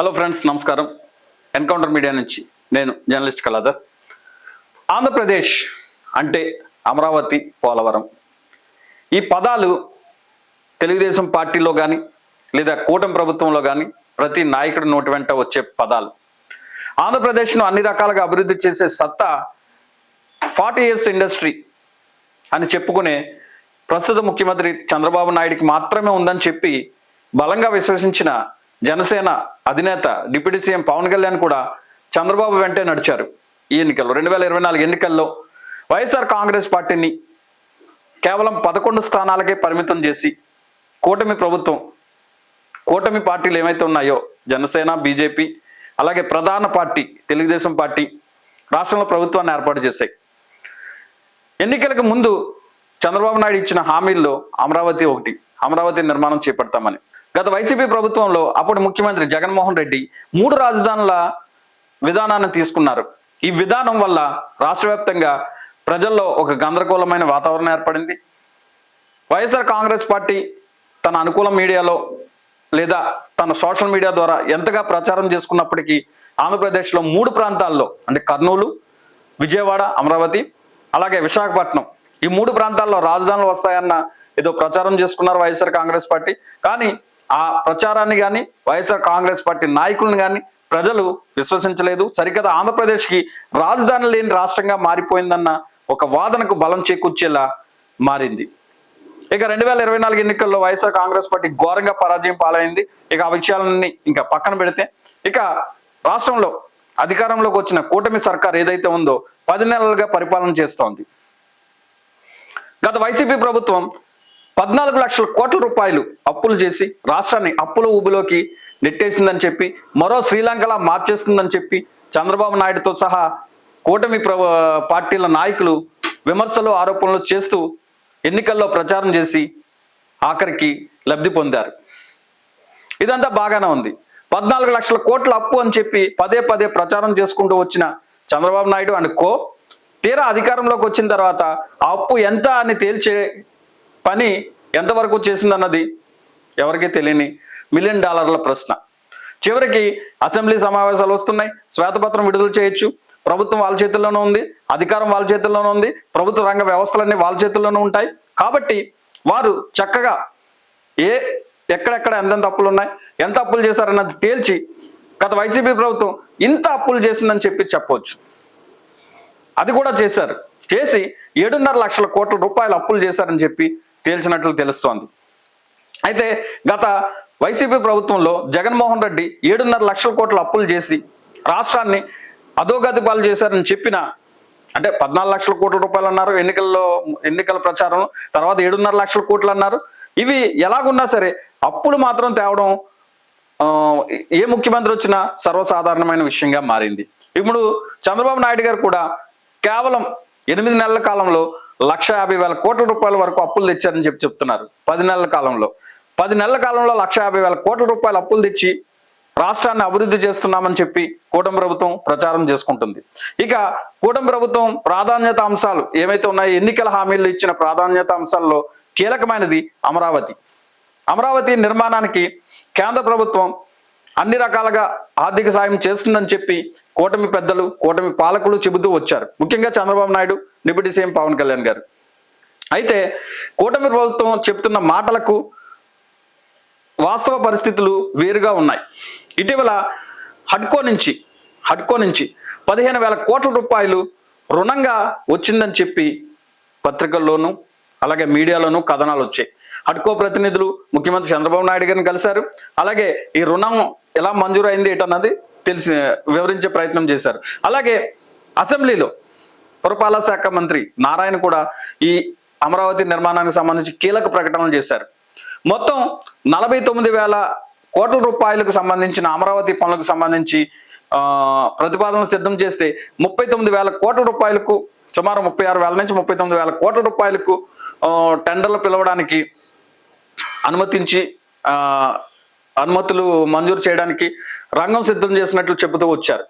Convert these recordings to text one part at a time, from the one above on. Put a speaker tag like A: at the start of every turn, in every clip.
A: Hello friends నమస్కారం. Encounter media నుంచి నేను జర్నలిస్ట్ కళాధర్. ఆంధ్రప్రదేశ్ అంటే అమరావతి పోలవరం. ఈ పదాలు తెలుగుదేశం పార్టీలో కానీ లేదా కూటమి ప్రభుత్వంలో కానీ ప్రతి నాయకుడి నోటి వెంట వచ్చే పదాలు. ఆంధ్రప్రదేశ్ను అన్ని రకాలుగా అభివృద్ధి చేసే సత్తా ఫార్టీ ఇయర్స్ ఇండస్ట్రీ అని చెప్పుకునే ప్రస్తుత ముఖ్యమంత్రి చంద్రబాబు నాయుడికి మాత్రమే ఉందని చెప్పి బలంగా విశ్వసించిన జనసేన అధినేత డిప్యూటీ సీఎం పవన్ కళ్యాణ్ కూడా చంద్రబాబు వెంటే నడిచారు ఈ ఎన్నికల్లో. రెండు వేల ఇరవై నాలుగు ఎన్నికల్లో వైఎస్ఆర్ కాంగ్రెస్ పార్టీని కేవలం పదకొండు స్థానాలకే పరిమితం చేసి కూటమి ప్రభుత్వం కూటమి పార్టీలు ఏమైతే ఉన్నాయో జనసేన బీజేపీ అలాగే ప్రధాన పార్టీ తెలుగుదేశం పార్టీ రాష్ట్రంలో ప్రభుత్వాన్ని ఏర్పాటు చేశాయి. ఎన్నికలకు ముందు చంద్రబాబు నాయుడు ఇచ్చిన హామీల్లో అమరావతి ఒకటి అమరావతి నిర్మాణం చేపడతామని. గత వైసీపీ ప్రభుత్వంలో అప్పుడు ముఖ్యమంత్రి జగన్మోహన్ రెడ్డి మూడు రాజధానుల విధానాన్ని తీసుకున్నారు. ఈ విధానం వల్ల రాష్ట్ర ప్రజల్లో ఒక గందరగోళమైన వాతావరణం ఏర్పడింది. వైఎస్ఆర్ కాంగ్రెస్ పార్టీ తన అనుకూల మీడియాలో లేదా తన సోషల్ మీడియా ద్వారా ఎంతగా ప్రచారం చేసుకున్నప్పటికీ ఆంధ్రప్రదేశ్లో మూడు ప్రాంతాల్లో అంటే కర్నూలు విజయవాడ అమరావతి అలాగే విశాఖపట్నం ఈ మూడు ప్రాంతాల్లో రాజధానులు వస్తాయన్న ఏదో ప్రచారం చేసుకున్నారు వైఎస్ఆర్ కాంగ్రెస్ పార్టీ. కానీ ఆ ప్రచారాన్ని కానీ వైఎస్ఆర్ కాంగ్రెస్ పార్టీ నాయకులను కానీ ప్రజలు విశ్వసించలేదు. సరికదా ఆంధ్రప్రదేశ్కి రాజధాని లేని రాష్ట్రంగా మారిపోయిందన్న ఒక వాదనకు బలం చేకూర్చేలా మారింది. ఇక రెండు వేల ఇరవై నాలుగు ఎన్నికల్లో వైఎస్ఆర్ కాంగ్రెస్ పార్టీ ఘోరంగా పరాజయం పాలైంది. ఇక ఆ విషయాలన్నీ ఇంకా పక్కన పెడితే ఇక రాష్ట్రంలో అధికారంలోకి వచ్చిన కూటమి సర్కార్ ఏదైతే ఉందో పది నెలలుగా పరిపాలన చేస్తోంది. గత వైసీపీ ప్రభుత్వం పద్నాలుగు లక్షల కోట్ల రూపాయలు అప్పులు చేసి రాష్ట్రాన్ని అప్పుల ఊబిలోకి నెట్టేసిందని చెప్పి మరో శ్రీలంకలా మార్చేస్తుందని చెప్పి చంద్రబాబు నాయుడుతో సహా కూటమి ప్ర- పార్టీల నాయకులు విమర్శలు ఆరోపణలు చేస్తూ ఎన్నికల్లో ప్రచారం చేసి ఆఖరికి లబ్ధి పొందారు. ఇదంతా బాగానే ఉంది. పద్నాలుగు లక్షల కోట్ల అప్పు అని చెప్పి పదే పదే ప్రచారం చేసుకుంటూ వచ్చిన చంద్రబాబు నాయుడు అండ్ కో తీరా అధికారంలోకి వచ్చిన తర్వాత ఆ అప్పు ఎంత అని తేల్చే పని ఎంతవరకు చేసిందన్నది ఎవరికీ తెలియని మిలియన్ డాలర్ల ప్రశ్న. చివరికి అసెంబ్లీ సమావేశాలు వస్తున్నాయి. శ్వేతపత్రం విడుదల చేయొచ్చు. ప్రభుత్వం వాళ్ళ చేతుల్లోనే ఉంది. అధికారం వాళ్ళ చేతుల్లోనే ఉంది. ప్రభుత్వ రంగ వ్యవస్థలన్నీ వాళ్ళ చేతుల్లోనే ఉంటాయి. కాబట్టి వారు చక్కగా ఏ ఎక్కడెక్కడ ఎంతెంత అప్పులు ఉన్నాయి ఎంత అప్పులు చేశారన్నది తేల్చి గత వైసీపీ ప్రభుత్వం ఇంత అప్పులు చేసిందని చెప్పి చెప్పవచ్చు అది కూడా చేశారు. చేసి ఏడున్నర లక్షల కోట్ల రూపాయలు అప్పులు చేశారని చెప్పి తేల్చినట్లు తెలుస్తోంది. అయితే గత వైసీపీ ప్రభుత్వంలో జగన్మోహన్ రెడ్డి ఏడున్నర లక్షల కోట్ల అప్పులు చేసి రాష్ట్రాన్ని అధోగతి పాలు చేశారని చెప్పిన అంటే పద్నాలుగు లక్షల కోట్ల రూపాయలు అన్నారు ఎన్నికల్లో ఎన్నికల ప్రచారం తర్వాత ఏడున్నర లక్షల కోట్లు అన్నారు. ఇవి ఎలాగున్నా సరే అప్పులు మాత్రం తేవడం ఏ ముఖ్యమంత్రి వచ్చినా సర్వసాధారణమైన విషయంగా మారింది. ఇప్పుడు చంద్రబాబు నాయుడు గారు కూడా కేవలం ఎనిమిది నెలల కాలంలో లక్ష యాభై వేల కోట్ల రూపాయల వరకు అప్పులు తెచ్చారని చెప్పి చెప్తున్నారు. పది నెలల కాలంలో. పది నెలల కాలంలో లక్ష యాభై వేల కోట్ల రూపాయల అప్పులు తెచ్చి రాష్ట్రాన్ని అభివృద్ధి చేస్తున్నామని చెప్పి కూటమి ప్రభుత్వం ప్రచారం చేసుకుంటుంది. ఇక కూటమి ప్రభుత్వం ప్రాధాన్యత అంశాలు ఏమైతే ఉన్నాయో ఎన్నికల హామీలు ఇచ్చిన ప్రాధాన్యత అంశాల్లో కీలకమైనది అమరావతి. అమరావతి నిర్మాణానికి కేంద్ర ప్రభుత్వం అన్ని రకాలుగా ఆర్థిక సాయం చేస్తుందని చెప్పి కూటమి పెద్దలు కూటమి పాలకులు చెబుతూ వచ్చారు. ముఖ్యంగా చంద్రబాబు నాయుడు డిప్యూటీ సీఎం పవన్ కళ్యాణ్ గారు. అయితే కూటమి ప్రభుత్వం చెప్తున్న మాటలకు వాస్తవ పరిస్థితులు వేరుగా ఉన్నాయి. ఇటీవల హడ్కో నుంచి హడ్కో నుంచి పదిహేను వేల కోట్ల రూపాయలు రుణంగా వచ్చిందని చెప్పి పత్రికల్లోనూ అలాగే మీడియాలోనూ కథనాలు వచ్చాయి. హడ్కో ప్రతినిధులు ముఖ్యమంత్రి చంద్రబాబు నాయుడు గారిని కలిశారు. అలాగే ఈ రుణం ఎలా మంజూరైంది ఏటన్నది తెలిసి వివరించే ప్రయత్నం చేశారు. అలాగే అసెంబ్లీలో పురపాలక శాఖ మంత్రి నారాయణ కూడా ఈ అమరావతి నిర్మాణానికి సంబంధించి కీలక ప్రకటనలు చేశారు. మొత్తం నలభై తొమ్మిది వేల కోట్ల రూపాయలకు సంబంధించిన అమరావతి పనులకు సంబంధించి ప్రతిపాదనలు సిద్ధం చేస్తే ముప్పై తొమ్మిది వేల కోట్ల రూపాయలకు సుమారు ముప్పై ఆరు వేల నుంచి ముప్పై తొమ్మిది వేల కోట్ల రూపాయలకు టెండర్లు పిలవడానికి అనుమతించి అనుమతులు మంజూరు చేయడానికి రంగం సిద్ధం చేసినట్లు చెబుతూ వచ్చారు.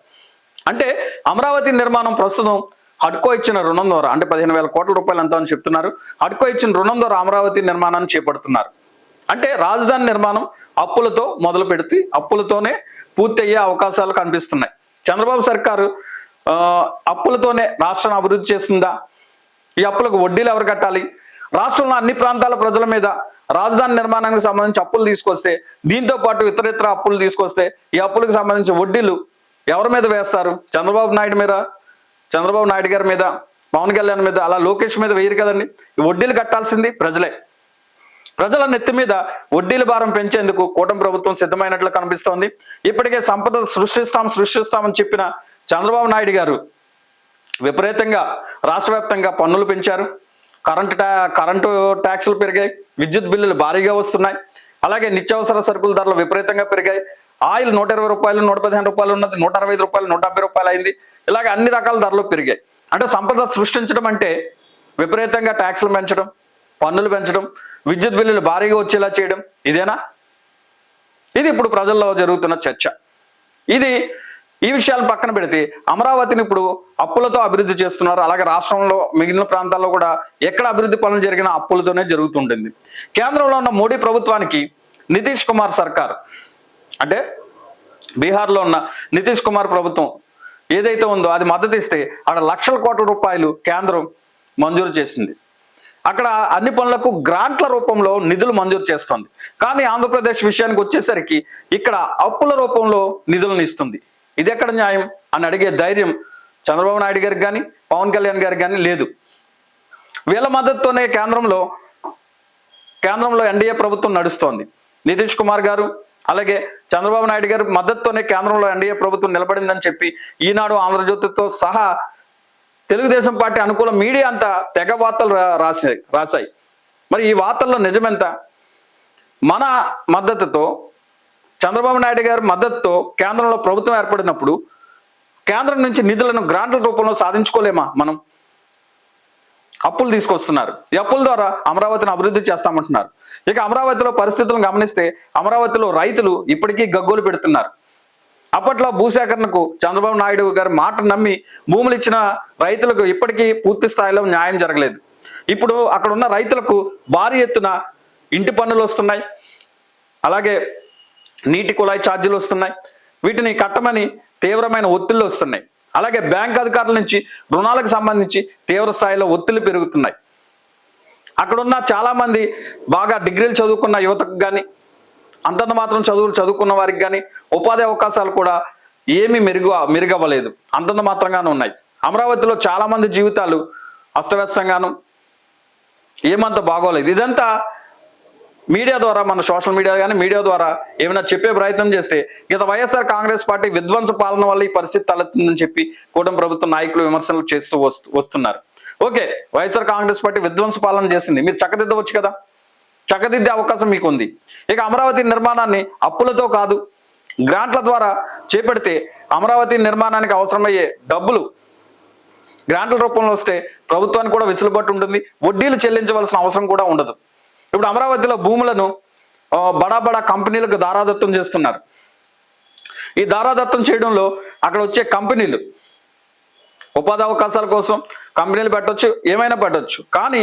A: అంటే అమరావతి నిర్మాణం ప్రస్తుతం హడ్కో ఇచ్చిన రుణం ద్వారా అంటే పదిహేను వేల కోట్ల రూపాయలు ఎంత అని చెప్తున్నారు. హడ్కో ఇచ్చిన రుణం ద్వారా అమరావతి నిర్మాణాన్ని చేపడుతున్నారు. అంటే రాజధాని నిర్మాణం అప్పులతో మొదలు పెడితే అప్పులతోనే పూర్తి అయ్యే అవకాశాలు కనిపిస్తున్నాయి. చంద్రబాబు సర్కారు అప్పులతోనే రాష్ట్రాన్ని అభివృద్ధి చేస్తుందా? ఈ అప్పులకు వడ్డీలు ఎవరు కట్టాలి? రాష్ట్రంలో అన్ని ప్రాంతాల ప్రజల మీద రాజధాని నిర్మాణానికి సంబంధించి అప్పులు తీసుకొస్తే దీంతో పాటు ఇతరితర అప్పులు తీసుకొస్తే ఈ అప్పులకు సంబంధించి వడ్డీలు ఎవరి మీద వేస్తారు? చంద్రబాబు నాయుడు మీద చంద్రబాబు నాయుడు గారి మీద పవన్ కళ్యాణ్ మీద అలా లోకేష్ మీద వేయరు కదండి. ఈ వడ్డీలు కట్టాల్సింది ప్రజలే. ప్రజల నెత్తి మీద వడ్డీల భారం పెంచేందుకు కూటమి ప్రభుత్వం సిద్ధమైనట్లు కనిపిస్తోంది. ఇప్పటికే సంపద సృష్టిస్తాం సృష్టిస్తామని చెప్పిన చంద్రబాబు నాయుడు గారు విపరీతంగా రాష్ట్ర పన్నులు పెంచారు. కరెంటు ట్యా కరెంటు ట్యాక్సులు పెరిగాయి విద్యుత్ బిల్లులు భారీగా వస్తున్నాయి అలాగే నిత్యావసర సరుకుల ధరలు విపరీతంగా పెరిగాయి. ఆయిల్ నూట ఇరవై రూపాయలు నూట పదిహేను రూపాయలు ఉన్నది నూట అరవై ఐదు రూపాయలు నూట డెబ్బై రూపాయలు అయింది. ఇలాగ అన్ని రకాల ధరలు పెరిగాయి. అంటే సంపద సృష్టించడం అంటే విపరీతంగా ట్యాక్సులు పెంచడం పన్నులు పెంచడం విద్యుత్ బిల్లులు భారీగా వచ్చేలా చేయడం. ఇదేనా? ఇది ఇప్పుడు ప్రజల్లో జరుగుతున్న చర్చ. ఇది ఈ విషయాలను పక్కన పెడితే అమరావతిని ఇప్పుడు అప్పులతో అభివృద్ధి చేస్తున్నారు. అలాగే రాష్ట్రంలో మిగిలిన ప్రాంతాల్లో కూడా ఎక్కడ అభివృద్ధి పనులు జరిగినా అప్పులతోనే జరుగుతుంటుంది. కేంద్రంలో ఉన్న మోడీ ప్రభుత్వానికి నితీష్ కుమార్ సర్కార్ అంటే బీహార్లో ఉన్న నితీష్ కుమార్ ప్రభుత్వం ఏదైతే ఉందో అది మద్దతు ఇస్తే అక్కడ లక్షల కోట్ల రూపాయలు కేంద్రం మంజూరు చేసింది. అక్కడ అన్ని పనులకు గ్రాంట్ల రూపంలో నిధులు మంజూరు చేస్తుంది. కానీ ఆంధ్రప్రదేశ్ విషయానికి వచ్చేసరికి ఇక్కడ అప్పుల రూపంలో నిధులను ఇస్తుంది. ఇది ఎక్కడ న్యాయం? అని అడిగే ధైర్యం చంద్రబాబు నాయుడు గారికి కానీ పవన్ కళ్యాణ్ గారికి కానీ లేదు. వీళ్ళ మద్దతుతోనే కేంద్రంలో కేంద్రంలో ఎన్డీఏ ప్రభుత్వం నడుస్తోంది. నితీష్ కుమార్ గారు అలాగే చంద్రబాబు నాయుడు గారు మద్దతుతోనే కేంద్రంలో ఎన్డీఏ ప్రభుత్వం నిలబడిందని చెప్పి ఈనాడు ఆంధ్రజ్యోతితో సహా తెలుగుదేశం పార్టీ అనుకూల మీడియా అంతా తెగ వార్తలు రాసాయి రాశాయి. మరి ఈ వార్తల్లో నిజమెంత? మన మద్దతుతో చంద్రబాబు నాయుడు గారి మద్దతుతో కేంద్రంలో ప్రభుత్వం ఏర్పడినప్పుడు కేంద్రం నుంచి నిధులను గ్రాంట్ల రూపంలో సాధించుకోలేమా మనం? అప్పులు తీసుకొస్తున్నారు. ఈ అప్పుల ద్వారా అమరావతిని అభివృద్ధి చేస్తామంటున్నారు. ఇక అమరావతిలో పరిస్థితులను గమనిస్తే అమరావతిలో రైతులు ఇప్పటికీ గగ్గోలు పెడుతున్నారు. అప్పట్లో భూసేకరణకు చంద్రబాబు నాయుడు గారి మాట నమ్మి భూములు ఇచ్చిన రైతులకు ఇప్పటికీ పూర్తి స్థాయిలో న్యాయం జరగలేదు. ఇప్పుడు అక్కడ ఉన్న రైతులకు భారీ ఎత్తున ఇంటి పన్నులు వస్తున్నాయి. అలాగే నీటి కుళాయి ఛార్జీలు వస్తున్నాయి. వీటిని కట్టమని తీవ్రమైన ఒత్తిళ్ళు వస్తున్నాయి. అలాగే బ్యాంక్ అధికారుల నుంచి రుణాలకు సంబంధించి తీవ్ర స్థాయిలో ఒత్తిళ్ళు పెరుగుతున్నాయి. అక్కడున్న చాలా మంది బాగా డిగ్రీలు చదువుకున్న యువతకు కానీ అంతంత మాత్రం చదువులు చదువుకున్న వారికి కానీ ఉపాధి అవకాశాలు కూడా ఏమీ మెరుగు మెరుగవ్వలేదు. అంతంత మాత్రంగానే ఉన్నాయి. అమరావతిలో చాలా మంది జీవితాలు అస్తవ్యస్తంగాను ఏమంత బాగోలేదు. ఇదంతా మీడియా ద్వారా మన సోషల్ మీడియా కానీ మీడియా ద్వారా ఏమైనా చెప్పే ప్రయత్నం చేస్తే గత వైఎస్ఆర్ కాంగ్రెస్ పార్టీ విధ్వంస పాలన వల్ల ఈ పరిస్థితి తలెత్తుందని చెప్పి కూటమి ప్రభుత్వ నాయకులు విమర్శలు చేస్తూ వస్తు వస్తున్నారు. ఓకే వైఎస్ఆర్ కాంగ్రెస్ పార్టీ విధ్వంస పాలన చేసింది. మీరు చక్కదిద్దవచ్చు కదా? చక్కదిద్దే అవకాశం మీకు ఉంది ఇక అమరావతి నిర్మాణాన్ని అప్పులతో కాదు గ్రాంట్ల ద్వారా చేపడితే అమరావతి నిర్మాణానికి అవసరమయ్యే డబ్బులు గ్రాంట్ల రూపంలో వస్తే ప్రభుత్వానికి కూడా వెసులుబాటు ఉంటుంది. వడ్డీలు చెల్లించవలసిన అవసరం కూడా ఉండదు. ఇప్పుడు అమరావతిలో భూములను బడా బడా కంపెనీలకు దారాదత్తం చేస్తున్నారు. ఈ దారాదత్తం చేయడంలో అక్కడ వచ్చే కంపెనీలు ఉపాధి అవకాశాల కోసం కంపెనీలు పెట్టవచ్చు ఏమైనా పెట్టవచ్చు కానీ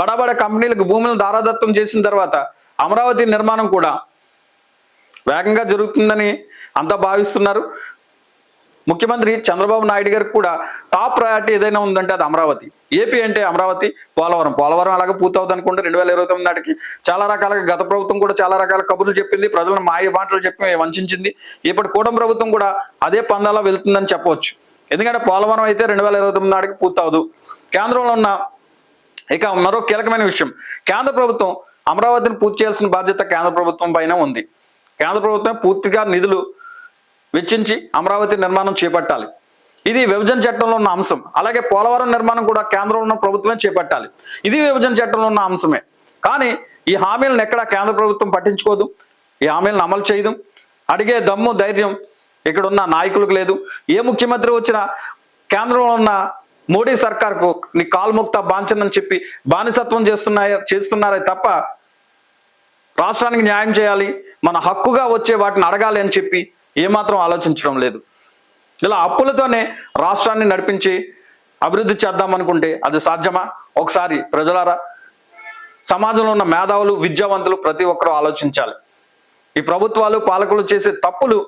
A: బడా బడా కంపెనీలకు భూములను దారాదత్తం చేసిన తర్వాత అమరావతి నిర్మాణం కూడా వేగంగా జరుగుతుందని అంతా భావిస్తున్నారు. ముఖ్యమంత్రి చంద్రబాబు నాయుడు గారికి కూడా టాప్ ప్రయారిటీ ఏదైనా ఉందంటే అది అమరావతి. ఏపీ అంటే అమరావతి పోలవరం. పోలవరం అలాగే పూర్తవుతుంది అనుకుంటే రెండు వేల ఇరవై తొమ్మిది నాటికి చాలా రకాలుగా గత ప్రభుత్వం కూడా చాలా రకాల కబుర్లు చెప్పింది ప్రజలను మాయ మాటలు చెప్పి వంచింది ఇప్పటి కూటమి ప్రభుత్వం కూడా అదే పందాలో వెళ్తుందని చెప్పవచ్చు. ఎందుకంటే పోలవరం అయితే రెండు వేల ఇరవై తొమ్మిది నాటికి పూర్తవదు. కేంద్రంలో ఉన్న ఇక మరో కీలకమైన విషయం కేంద్ర ప్రభుత్వం అమరావతిని పూర్తి చేయాల్సిన బాధ్యత కేంద్ర ప్రభుత్వం పైన ఉంది. కేంద్ర ప్రభుత్వం పూర్తిగా నిధులు వెచ్చించి అమరావతి నిర్మాణం చేపట్టాలి. ఇది విభజన చట్టంలో ఉన్న అంశం. అలాగే పోలవరం నిర్మాణం కూడా కేంద్రంలో ఉన్న ప్రభుత్వమే చేపట్టాలి. ఇది విభజన చట్టంలో ఉన్న అంశమే. కానీ ఈ హామీలను ఎక్కడ కేంద్ర ప్రభుత్వం పట్టించుకోదు. ఈ హామీలను అమలు చేయదు. అడిగే దమ్ము ధైర్యం ఇక్కడ ఉన్న నాయకులకు లేదు. ఏ ముఖ్యమంత్రి వచ్చినా కేంద్రంలో ఉన్న మోడీ సర్కార్కు నీ కాల్ముక్త బాంచనని చెప్పి బానిసత్వం చేస్తున్నాయో చేస్తున్నారే తప్ప రాష్ట్రానికి న్యాయం చేయాలి. మన హక్కుగా వచ్చే వాటిని అడగాలి అని చెప్పి ఏమాత్రం ఆలోచించడం లేదు. ఇలా అప్పులతోనే రాష్ట్రాన్ని నడిపించి అభివృద్ధి చేద్దాం అనుకుంటే అది సాధ్యమా? ఒకసారి ప్రజలారా సమాజంలో ఉన్న మేధావులు విద్యావంతులు ప్రతి ఒక్కరూ ఆలోచించాలి. ఈ ప్రభుత్వాలు పాలకులు చేసే తప్పులు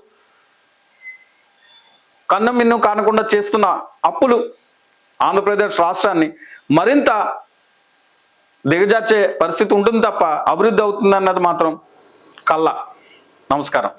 A: కన్నం మిన్ను కానకుండా చేస్తున్న అప్పులు ఆంధ్రప్రదేశ్ రాష్ట్రాన్ని మరింత దిగజార్చే పరిస్థితి ఉంటుంది తప్ప అభివృద్ధి అవుతుంది అన్నది మాత్రం కల్లా నమస్కారం.